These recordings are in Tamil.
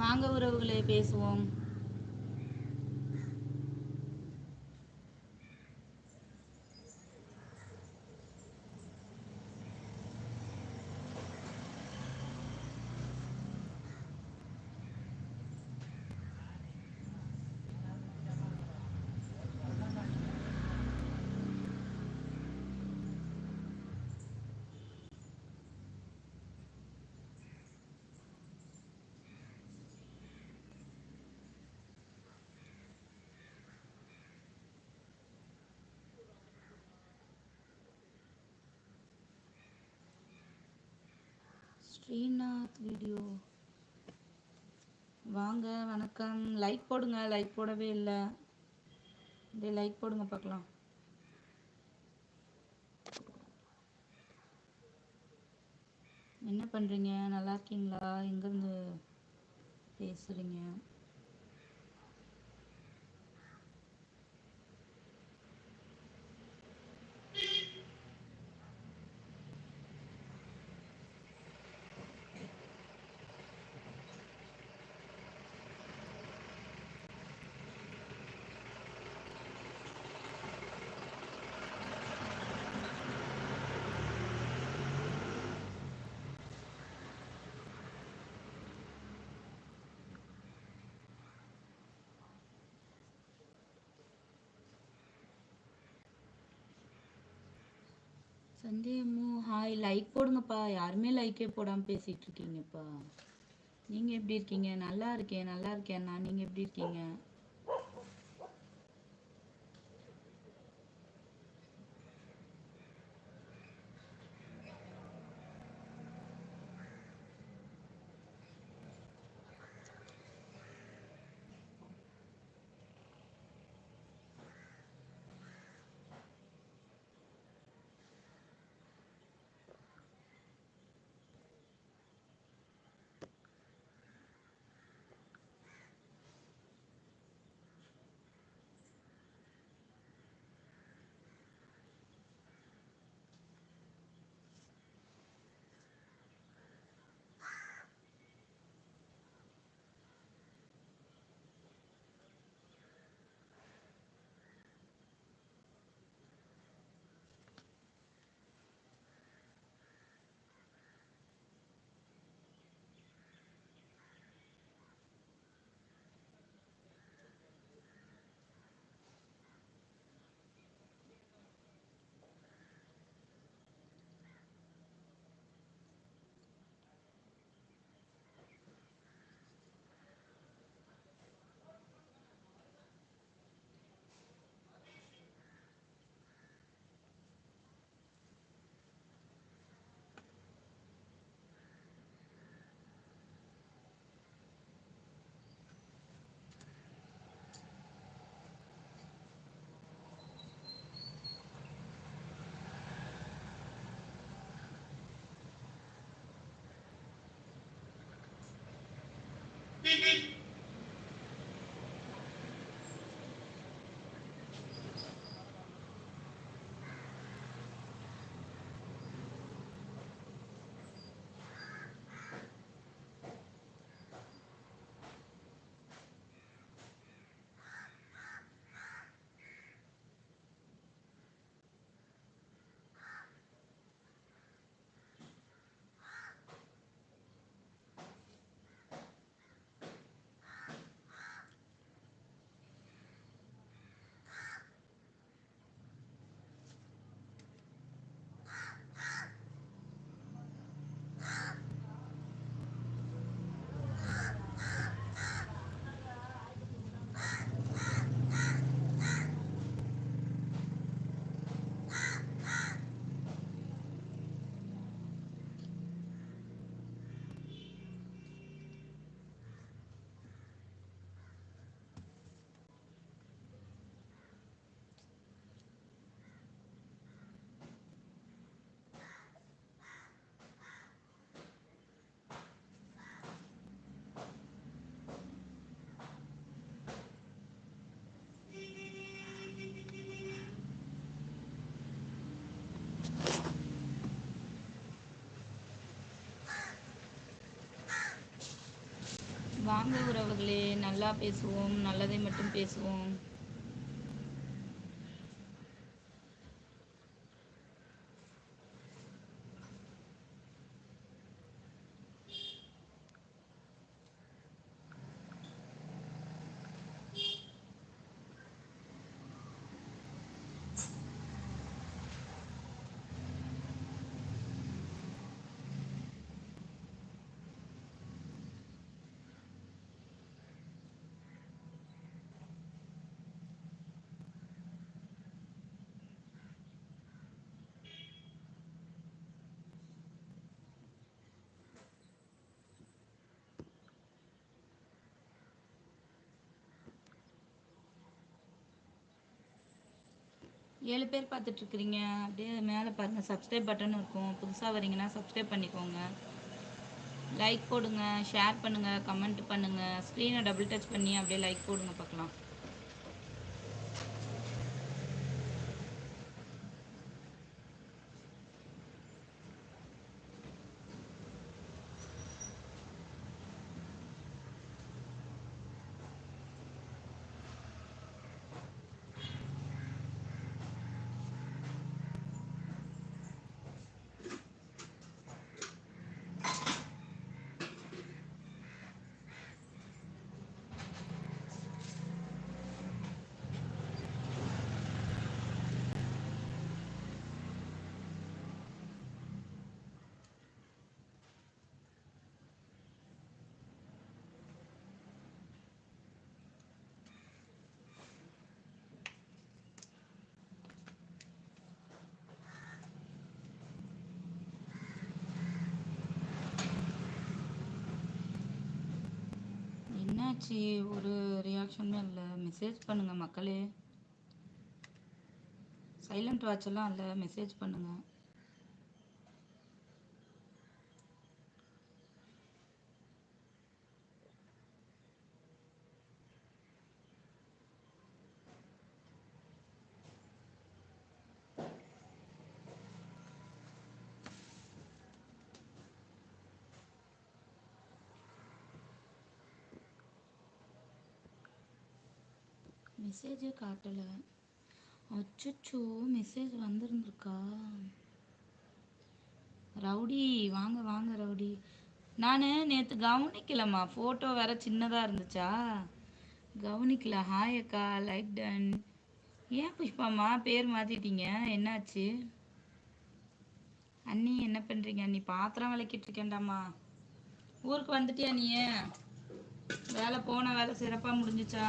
வாங்க உறவுகளே பேசுவோம். ஸ்ரீநாத் வீடியோ. வாங்க வணக்கம். லைக் போடுங்க. லைக் போடவே இல்லை. இதே லைக் போடுங்க பார்க்கலாம் என்ன பண்ணுறீங்க நல்லா இருக்கீங்களா? எங்கேருந்து பேசுகிறீங்க சந்தேகமோ? Hi like போடுங்கப்பா. யாருமே லைக்கே போடாமல் பேசிகிட்டு இருக்கீங்கப்பா. நீங்கள் எப்படி இருக்கீங்க? நல்லா இருக்கேன் நல்லா இருக்கேன் நான் நீங்கள் எப்படி இருக்கீங்க? வாங்க உறவுகளே நல்லா பேசுவோம் நல்லதை மட்டும் பேசுவோம். ஏழு பேர் பார்த்துட்டு இருக்கிறீங்க அப்படியே மேலே பாருங்கள் சப்ஸ்கிரைப் பட்டன் இருக்கும். புதுசாக வரீங்கன்னா சப்ஸ்கிரைப் பண்ணிக்கோங்க. லைக் போடுங்க ஷேர் பண்ணுங்கள் கமெண்ட் பண்ணுங்கள் ஸ்க்ரீனை டபுள் டச் பண்ணி அப்படியே லைக் போடுங்க பார்க்கலாம். என்னாச்சு ஒரு ரியாக்ஷனும் இல்லை. மெசேஜ் பண்ணுங்கள் மக்களே. சைலண்ட் வாட்ச் எல்லாம் இல்லை. மெசேஜ் பண்ணுங்கள் மெசேஜே காட்டலை. அச்சோ மெசேஜ் வந்திருந்துருக்கா? ரவுடி வாங்க வாங்க ரவுடி. நான் நேற்று கவனிக்கலம்மா ஃபோட்டோ வேற சின்னதாக இருந்துச்சா? கவனிக்கல ஹாய் அக்கா லைக் டன் ஏன் புஷ்பாம்மா பேர் மாற்றிட்டீங்க என்னாச்சு? அண்ணி என்ன பண்ணுறீங்க அண்ணி பாத்திரம் விளக்கிட்டு இருக்கேன்டாம்மா. ஊருக்கு வந்துட்டியா நீ வேலை போன வேலை சிறப்பாக முடிஞ்சுச்சா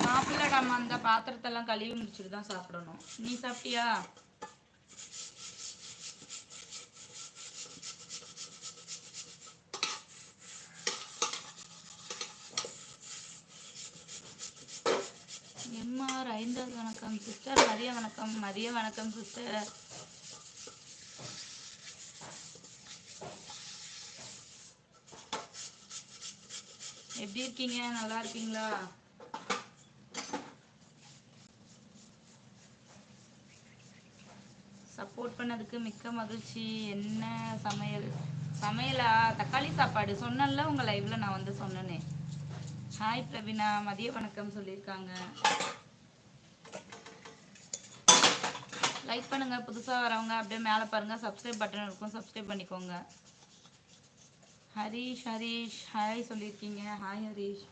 சாப்பிடலாடாம்மா அந்த பாத்திரத்தெல்லாம் கழுவி முடிச்சுட்டு தான் சாப்பிடணும். நீ சாப்பிட்டியா? எம்ஆர் ஐந்தாவது வணக்கம் சிஸ்டர். மதிய வணக்கம் மதிய வணக்கம் சிஸ்டர். எப்படி இருக்கீங்க? நல்லா இருக்கீங்களா? சப்போர்ட் பண்ணதுக்கு மிக்க மகிழ்ச்சி. என்ன சமையல்? சமையலா? தக்காளி சாப்பாடு. சொன்னல உங்க லைவ்ல நான் வந்து சொன்னேனே. ஹாய் பிரவீனா. மதிய வணக்கம் சொல்லியிருக்காங்க. லைக் பண்ணுங்க. புதுசாக வரவங்க அப்படியே மேலே பாருங்க. சப்ஸ்கிரைப் பட்டன் இருக்கும். சப்ஸ்கிரைப் பண்ணிக்கோங்க. ஹரிஷ் ஹரிஷ். ஹாய் சொல்லியிருக்கீங்க. ஹாய் ஹரிஷ்.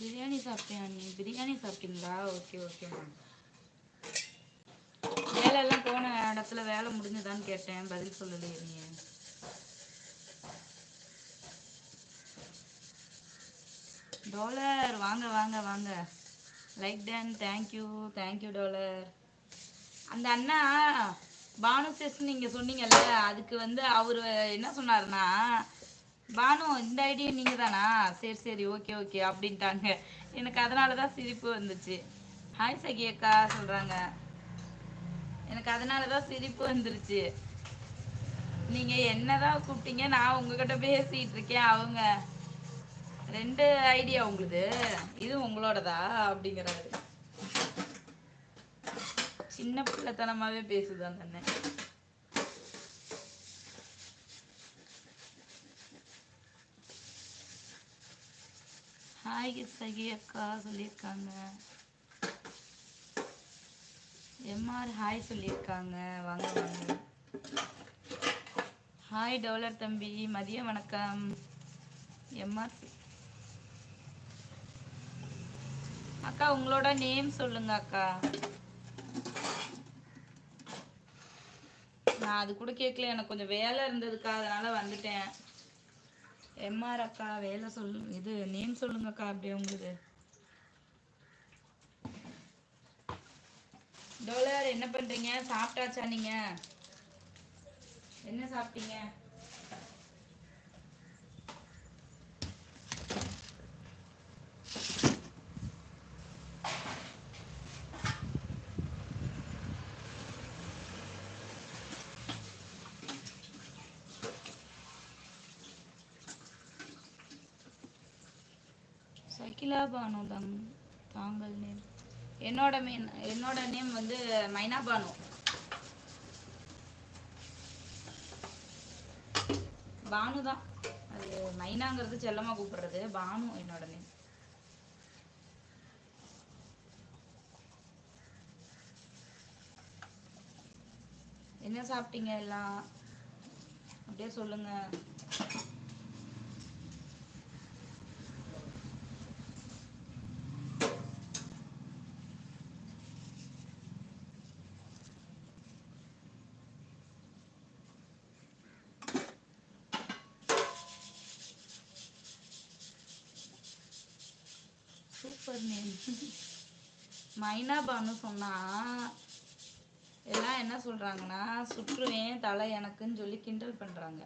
பிரியாணி சாப்பிட்டியா நீ? பிரியாணி சாப்பிட்டீங்களா? Okay okay. வேலை வேலையெல்லாம் போன இடத்துல வேலை முடிஞ்சுதான்னு கேட்டேன். பதில் சொல்லலையே நீ. டாலர். வாங்க வாங்க வாங்க. Like done thank you thank you dollar. அந்த அண்ணா பானு செஸ் நீங்க சொன்னீங்கல்ல அதுக்கு வந்து அவர் என்ன சொன்னாருன்னா பானு இந்த ஐடியா நீங்க தானா சரி சரி ஓகே ஓகே அப்படின்ட்டாங்க. எனக்கு அதனால தான் சிரிப்பு வந்துச்சு. ஹாய் சகி அக்கா சொல்றாங்க. எனக்கு அதனால தான் சிரிப்பு வந்துருச்சு. நீங்க என்னதான் கூப்பிட்டீங்க நான் உங்ககிட்ட பேசிட்டு இருக்கேன் அவங்க. ரெண்டு ஐடியா உங்களுது. இது உங்களோடதா அப்படிங்கிறாரு. சின்ன பிள்ளைத்தனமாவே பேசுதான் தானே ஹாய் சகி அக்கா சொல்லியிருக்காங்க எம்ஆர் ஹாய் சொல்லியிருக்காங்க வாங்க வாங்க ஹாய் டவுலர் தம்பி மதிய வணக்கம் எம்ஆர் அக்கா உங்களோட நேம் சொல்லுங்க அக்கா நான் அது கூட கேட்கல எனக்கு கொஞ்சம் வேலை இருந்ததுக்கா அதனால வந்துட்டேன் எம்ஆர் அக்கா வேலை சொல் இது நேம் சொல்லுங்கக்கா அப்படியே உங்களுக்கு. டோலர் என்ன பண்றீங்க? சாப்பிட்டாச்சா நீங்க? என்ன சாப்பிட்டீங்க? சகிலா பானு தாங்கள் நேம் என்னோட மீன் என்னோட நேம் வந்து மைனா பானு பானு தான். அது மைனாங்கிறது செல்லமா கூப்பிடுறது. பானு என்னோட நேம் என்ன சாப்பிட்டீங்க எல்லாம்? அப்படியே சொல்லுங்க. மைனா பானு சொன்னா எல்லாம் என்ன சொல்றாங்கன்னா சுற்றுவேன் தலை எனக்குன்னு சொல்லி கிண்டல் பண்றாங்க.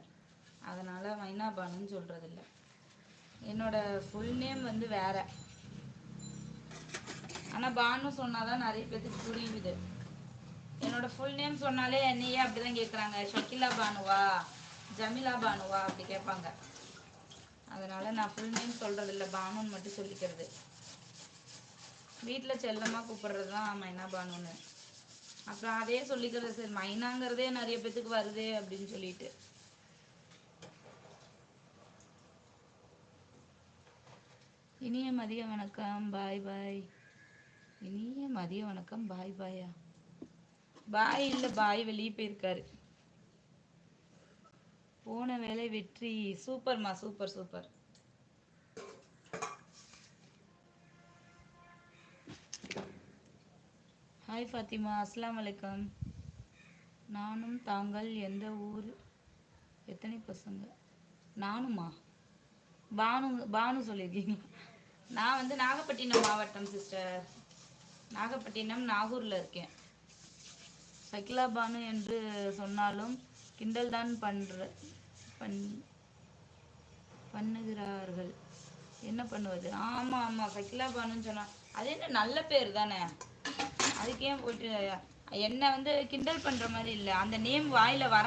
அதனால மைனா பானுன்னு சொல்றது இல்லை என்னோட ஃபுல் நேம் வந்து வேற. ஆனா பானு சொன்னாதான் நிறைய பேத்துக்கு புரியுது. என்னோட ஃபுல் நேம் சொன்னாலே என்னையே அப்படிதான் கேக்குறாங்க. ஷக்கிலா பானுவா ஜமிலா பானுவா அப்படி கேட்பாங்க. அதனால நான் ஃபுல் நேம் சொல்றது இல்லை பானுன்னு மட்டும் சொல்லிக்கிறது. வீட்டில் செல்லமா கூப்பிடுறது தான் மைனா பானுன்னு அப்புறம் அதே சொல்லிக்கிறது சரி மைனாங்கிறதே நிறைய பேத்துக்கு வருதே அப்படின்னு சொல்லிட்டு. இனிய மதிய வணக்கம் பாய் பாய். இனிய மதிய வணக்கம் பாய் பாயா. பாய் இல்ல பாய் வெளியே போயிருக்காரு. போன வேலை வெற்றி. சூப்பர்மா சூப்பர் சூப்பர். ஹாய் ஃபாத்திமா அஸ்லாம் வலைக்கம் நானும் தாங்கள் எந்த ஊர் எத்தனை பசங்க? நானுமா? பானு பானு சொல்லியிருக்கீங்க. நான் வந்து நாகப்பட்டினம் மாவட்டம் சிஸ்டர் நாகப்பட்டினம் நாகூரில் இருக்கேன். சகிலா பானு என்று சொன்னாலும் கிண்டல் தான் பண்ணுற பண் பண்ணுகிறார்கள். என்ன பண்ணுவது? ஆமா ஆமா சகிலா பானுன்னு சொன்னால் அது என்ன நல்ல பேர் தானே? அதுக்கே போயிட்டு என்ன வந்து கிண்டல் பண்ற மாதிரி இல்ல. அந்த நேம் வாயில வர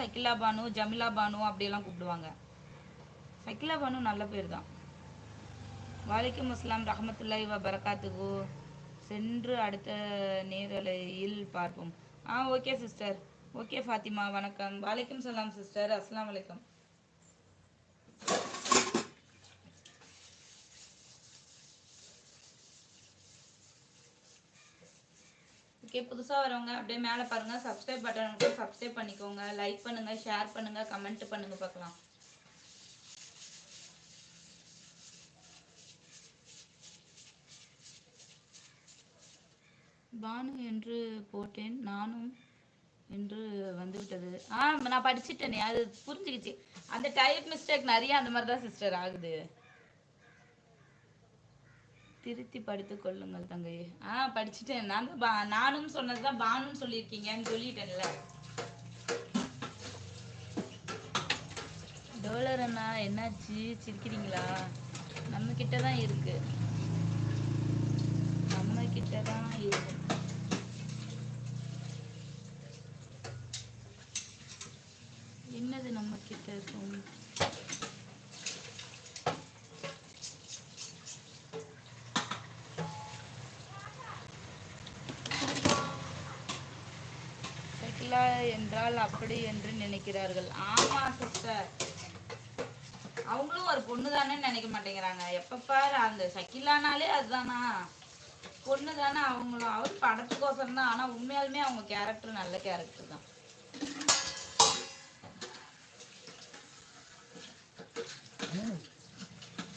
சக்கிலா பானு ஜமிலா பானு அப்படியெல்லாம் கூப்பிடுவாங்க. சக்கிலா பானு நல்ல பேர் தான். வாலைக்கும் அஸ்லாம் ரஹமத்துல்லாஹி வ பரகாத்துகு சென்று அடுத்த நேரலையில் பார்ப்போம். ஆ ஓகே சிஸ்டர் ஓகே ஃபாத்திமா வணக்கம். வாலைக்கும் சலாம் சிஸ்டர் அஸ்லாம் வலைக்கம். வீடியோஸ்க்கே புதுசாக வரவங்க அப்படியே மேலே பாருங்கள் சப்ஸ்கிரைப் பட்டன் கூட சப்ஸ்கிரைப் பண்ணிக்கோங்க. லைக் பண்ணுங்கள் ஷேர் பண்ணுங்கள் கமெண்ட் பண்ணுங்கள் பார்க்கலாம். பானு என்று போட்டேன் நானும் என்று வந்துவிட்டது. ஆ நான் படிச்சுட்டேனே அது புரிஞ்சுக்கிச்சு. அந்த டைப் மிஸ்டேக் நிறைய அந்த மாதிரி தான் சிஸ்டர் ஆகுது. திருத்தி படித்து கொள்ளுங்கள் தங்கையே. ஆ படிச்சுட்டேன். நான் தான் பா நானும் சொன்னதுதான் பானுன்னு சொல்லியிருக்கீங்கன்னு சொல்லிட்டேன்ல. டோலர் அண்ணா என்னாச்சு? சிரிக்கிறீங்களா? நம்ம கிட்ட தான் இருக்கு. நம்ம கிட்ட தான் இருக்கு. என்னது நம்ம கிட்ட இருக்கும் சகிலா என்றால் அப்படி என்று நினைக்கிறார்கள். ஆமா சிஸ்டர் அவங்களும் ஒரு பொண்ணு தானே நினைக்க மாட்டேங்கிறாங்க. எப்ப பாரு அந்த சக்கிலானாலே அதுதானா? பொண்ணு தானே அவங்களும். அவரு படத்துக்கோசரம் தான். ஆனா உண்மையாலுமே அவங்க கேரக்டர் நல்ல கேரக்டர் தான்.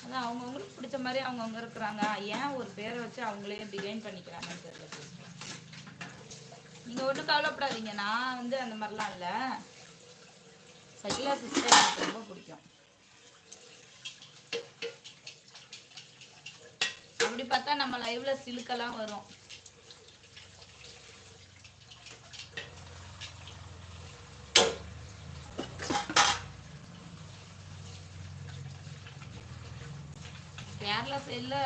அதான் அவங்கவுங்களுக்கு பிடிச்ச மாதிரி அவங்கவுங்க இருக்கிறாங்க. ஏன் ஒரு பேரை வச்சு அவங்களே டிசைன் பண்ணிக்கிறாங்கன்னு தெரியல நீங்க ஒன்றும் கவலைப்படாதீங்க. நான் வந்து அந்த மாதிரிலாம் இல்லை. சகிலா சிஸ்டர் எனக்கு ரொம்ப பிடிக்கும். அப்படி பார்த்தா நம்ம லைவ்ல சிலுக்கெல்லாம் வரும். கேரளா சைடில்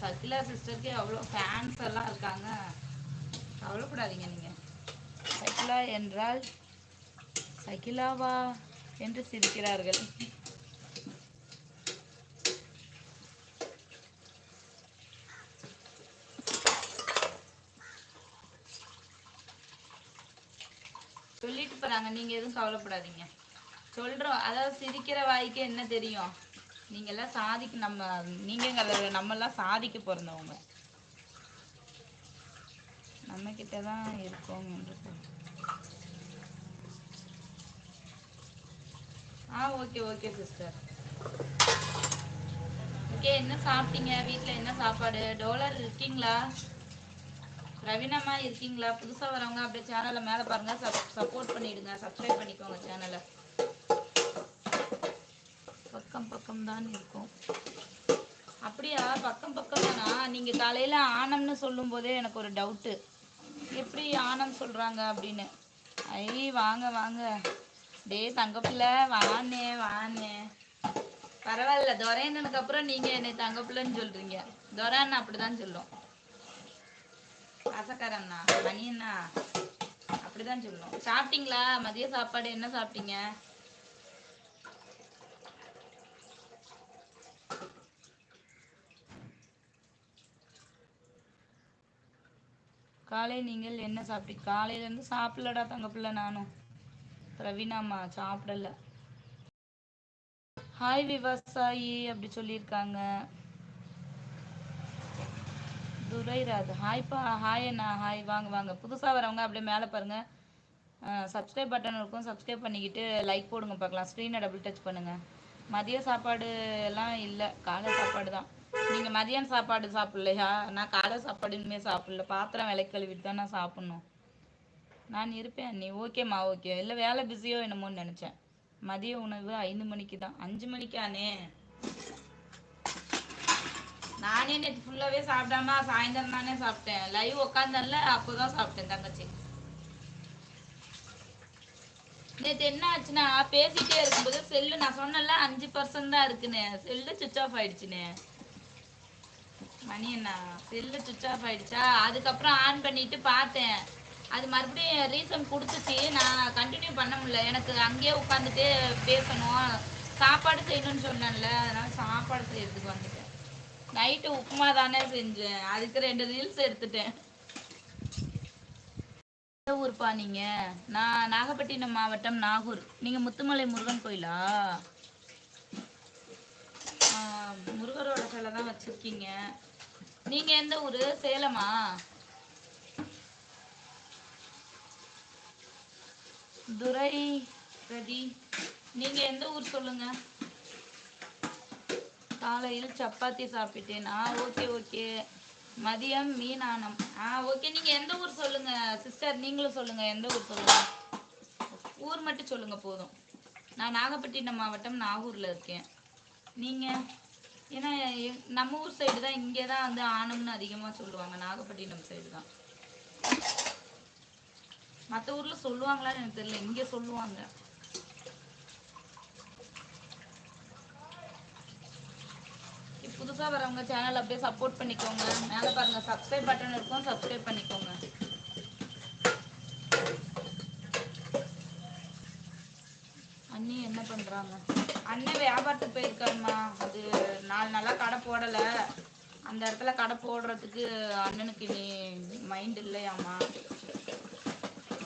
சகிலா சிஸ்டருக்கு அவ்வளோ ஃபேன்ஸ் எல்லாம் இருக்காங்க. கவலைப்படாதீங்க நீங்கள் சகிலா என்றால் சகிலாவா என்று சிரிக்கிறார்கள். சொல்லிட்டு போறாங்க. நீங்க எதுவும் கவலைப்படாதீங்க. சொல்றோம் அதாவது சிரிக்கிற வாய்க்கு என்ன தெரியும்? நீங்க எல்லாம் சாதிக்க நம்ம நீங்க நம்ம எல்லாம் சாதிக்க பிறந்தவங்க நம்ம கிட்ட தான் இருக்கோம் என்று சொல். ஆ ஓகே ஓகே சிஸ்டர் ஓகே என்ன சாப்பிட்டீங்க? வீட்டில் என்ன சாப்பாடு? டோலர் இருக்கீங்களா? ரவினம்மா இருக்கீங்களா? புதுசா வரவங்க அப்படியே சேனலை மேல பாருங்க. சப்போர்ட் பண்ணிடுங்க. சப்ஸ்கிரைப் பண்ணிக்கோங்க சேனலை பக்கம் பக்கம் தான் இருக்கும். அப்படியா? பக்கம் பக்கம் தானா நீங்க காலையில ஆனம்னு சொல்லும் போதே எனக்கு ஒரு டவுட்டு எப்படி ஆனம் சொல்றாங்க அப்படின்னு? ஐ வாங்க வாங்க. டேய் தங்கப்பிள்ள வானே வானே பரவாயில்ல துரையண்ணனுக்கு அப்புறம் நீங்க என்னை தங்கப்பிள்ளன்னு சொல்றீங்க. துரை அண்ணா அப்படிதான் சொல்லும். ஆசக்காரண்ணா மணி அண்ணா அப்படிதான் சொல்லும். சாப்பிட்டீங்களா? மதிய சாப்பாடு என்ன சாப்பிட்டீங்க? காலை நீங்கள் என்ன சாப்பிட்டீங்க காலையில இருந்து தங்க பிள்ளை நானும். பிரவீனாம்மா சாப்பிடல. ஹாய் விவசாயி அப்படி சொல்லியிருக்காங்க. துரைராஜ் ஹாய்ப்பா ஹாய் அண்ணா ஹாய் வாங்க வாங்க. புதுசாக வரவங்க அப்படியே மேலே பாருங்க. சப்ஸ்கிரைப் பட்டன் இருக்கும். சப்ஸ்கிரைப் பண்ணிக்கிட்டு லைக் போடுங்க பார்க்கலாம். ஸ்க்ரீனை டபுள் டச் பண்ணுங்க. மதிய சாப்பாடு எல்லாம் இல்லை. காலை சாப்பாடு தான். நீங்கள் மதியம் சாப்பாடு சாப்பிட்லையா? நான் காலை சாப்பாடு இனிமேல் சாப்பிடல. பாத்திரம் விலை கழுவிட்டு தான் நான் சாப்பிட்ணும். நான் இருப்பேன் நீ ஓகேம்மா ஓகே இல்லை வேலை பிஸியோ என்னமோன்னு நினச்சேன். மதிய உணவு ஐந்து மணிக்கு தான். அஞ்சு மணிக்கானே? நானே நேற்று ஃபுல்லாகவே சாப்பிடாம சாயந்தரம் தானே சாப்பிட்டேன். லைவ் உட்காந்தன்ல அப்போ தான் சாப்பிட்டேன் தங்கச்சி. நேற்று என்ன ஆச்சுன்னா பேசிட்டே இருக்கும்போது செல்லு நான் சொன்னேன்ல அஞ்சு பர்சன்ட் தான் இருக்குன்னு. செல்லு சுவிச் ஆஃப் ஆயிடுச்சுன்னு. மணி அண்ணா செல்லு சுவிச் ஆஃப் ஆயிடுச்சா? அதுக்கப்புறம் ஆன் பண்ணிட்டு பார்த்தேன். அது மறுபடியும் ரீசன் கொடுத்துச்சு. நான் கண்டினியூ பண்ண முடியல. எனக்கு அங்கேயே உட்காந்துட்டு பேசணும். சாப்பாடு செய்யணும்னு சொன்னேன்ல. அதனால சாப்பாடு செய்யறதுக்கு வந்துட்டேன். நைட்டு உப்புமா தானே செஞ்சேன். அதுக்கு ரெண்டு ரீல்ஸ் எடுத்துட்டேன். எந்த ஊர்ப்பா நீங்க? நான் நாகப்பட்டினம் மாவட்டம் நாகூர். நீங்க முத்துமலை முருகன் கோயிலா? முருகரோட சிலை தான் வச்சிருக்கீங்க. நீங்க எந்த ஊரு? சேலமா? துரை ரதி நீங்க எந்த ஊர் சொல்லுங்க? காலையில் சப்பாத்தி சாப்பிட்டேன். ஆ ஓகே ஓகே. மதியம் மீனானம். ஆ ஓகே. நீங்க எந்த ஊர் சொல்லுங்க? சிஸ்டர் நீங்களும் சொல்லுங்க. எந்த ஊர் சொல்லுங்க? ஊர் மட்டும் சொல்லுங்க போதும். நான் நாகப்பட்டினம் மாவட்டம் நாகூர்ல இருக்கேன். நீங்க? ஏன்னா நம்ம ஊர் சைடு தான் இங்கே தான் வந்து ஆணம்னு அதிகமாக சொல்லுவாங்க. நாகப்பட்டினம் சைடு தான். மற்ற ஊரில் சொல்லுவாங்களான்னு எனக்கு தெரியல. இங்கே சொல்லுவாங்க. புதுசாக வரவங்க சேனல் அப்படியே சப்போர்ட் பண்ணிக்கோங்க. மேலே பாருங்க. சப்ஸ்கிரைப் பட்டன் இருக்கும். சப்ஸ்கிரைப் பண்ணிக்கோங்க. அண்ணி பண்றாங்க. அண்ணன் வியாபாரத்துக்கு போயிருக்காருமா அது நாலு நாளா கடை போடல. அந்த இடத்துல கடை போடுறதுக்கு அண்ணனுக்கு நீ மைண்ட் இல்லையாமா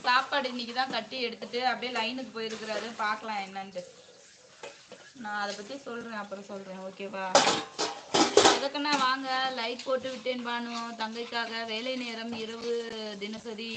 சாப்பாடு இன்னைக்கு தான் கட்டி எடுத்துட்டு அப்படியே லைனுக்கு போயிருக்கிறாரு. பார்க்கலாம் என்னன்ட்டு. நான் அதை பத்தி சொல்றேன் அப்புறம் சொல்றேன். ஓகேவா அதுக்குன்னா வாங்க? லைக் போட்டு விட்டேன் பானு. தங்கைக்காக வேலை நேரம் இரவு தினசரி